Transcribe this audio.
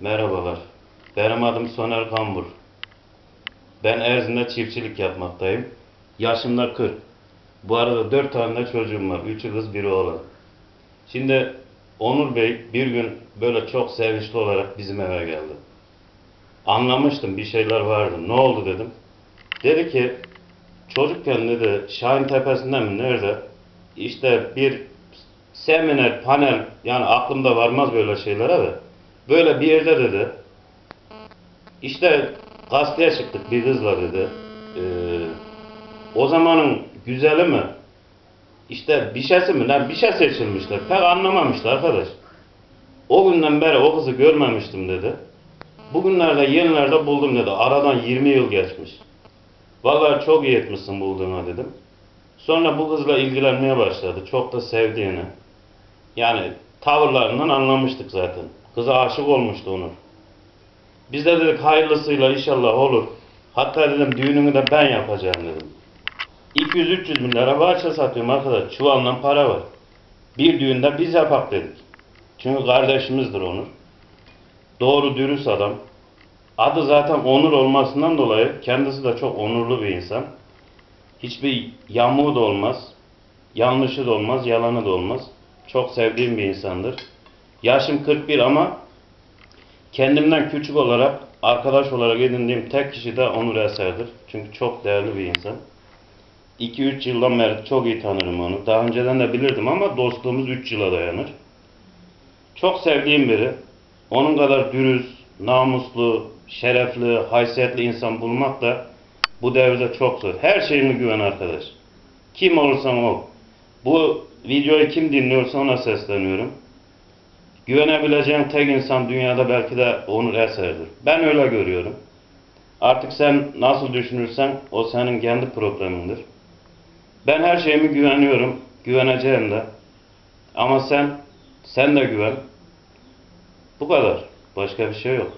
Merhabalar. Benim adım Soner Kambur. Ben Erzin'de çiftçilik yapmaktayım. Yaşım da 40. Bu arada 4 tane de çocuğum var. Üçü kız, biri oğlan. Şimdi Onur Bey bir gün böyle çok sevinçli olarak bizim eve geldi. Anlamıştım bir şeyler vardı. Ne oldu dedim. Dedi ki çocukken dedi Şahin Tepesi'nde mi nerede işte bir seminer, panel yani aklımda varmaz böyle şeylere de böyle bir yerde dedi işte gazeteye çıktık bir kızla dedi. Ee, o zamanın güzeli mi? İşte bir şeysi mi? Lan bir şey seçilmişler. Pek anlamamışlar arkadaş. O günden beri o kızı görmemiştim dedi. Bugünlerde yenilerde buldum dedi. Aradan 20 yıl geçmiş. Vallahi çok iyi etmişsin bulduğuna dedim. Sonra bu kızla ilgilenmeye başladı. Çok da sevdiğini. Yani tavırlarından anlamıştık zaten. Kıza aşık olmuştu Onur. Biz de dedik hayırlısıyla inşallah olur. Hatta dedim düğününü de ben yapacağım dedim. 200-300 bin lira bahçe satıyorum arkadaş. Çuvalla para var. Bir düğünde biz yapak dedik. Çünkü kardeşimizdir Onur. Doğru dürüst adam. Adı zaten Onur olmasından dolayı kendisi de çok onurlu bir insan. Hiçbir yamuğu da olmaz. Yanlışı da olmaz, yalanı da olmaz. Çok sevdiğim bir insandır. Yaşım 41 ama kendimden küçük olarak, arkadaş olarak edindiğim tek kişi de Onur Eser'dir. Çünkü çok değerli bir insan. 2-3 yıldan beri çok iyi tanırım onu. Daha önceden de bilirdim ama dostluğumuz 3 yıla dayanır. Çok sevdiğim biri. Onun kadar dürüst, namuslu, şerefli, haysiyetli insan bulmak da bu devirde çok zor. Her şeyine güven arkadaş. Kim olursan ol. Bu videoyu kim dinliyorsa ona sesleniyorum. Güvenebileceğin tek insan dünyada belki de Onur Eser'dir. Ben öyle görüyorum. Artık sen nasıl düşünürsen o senin kendi problemindir. Ben her şeyimi güveniyorum. Güveneceğim de. Ama sen, sen de güven. Bu kadar. Başka bir şey yok.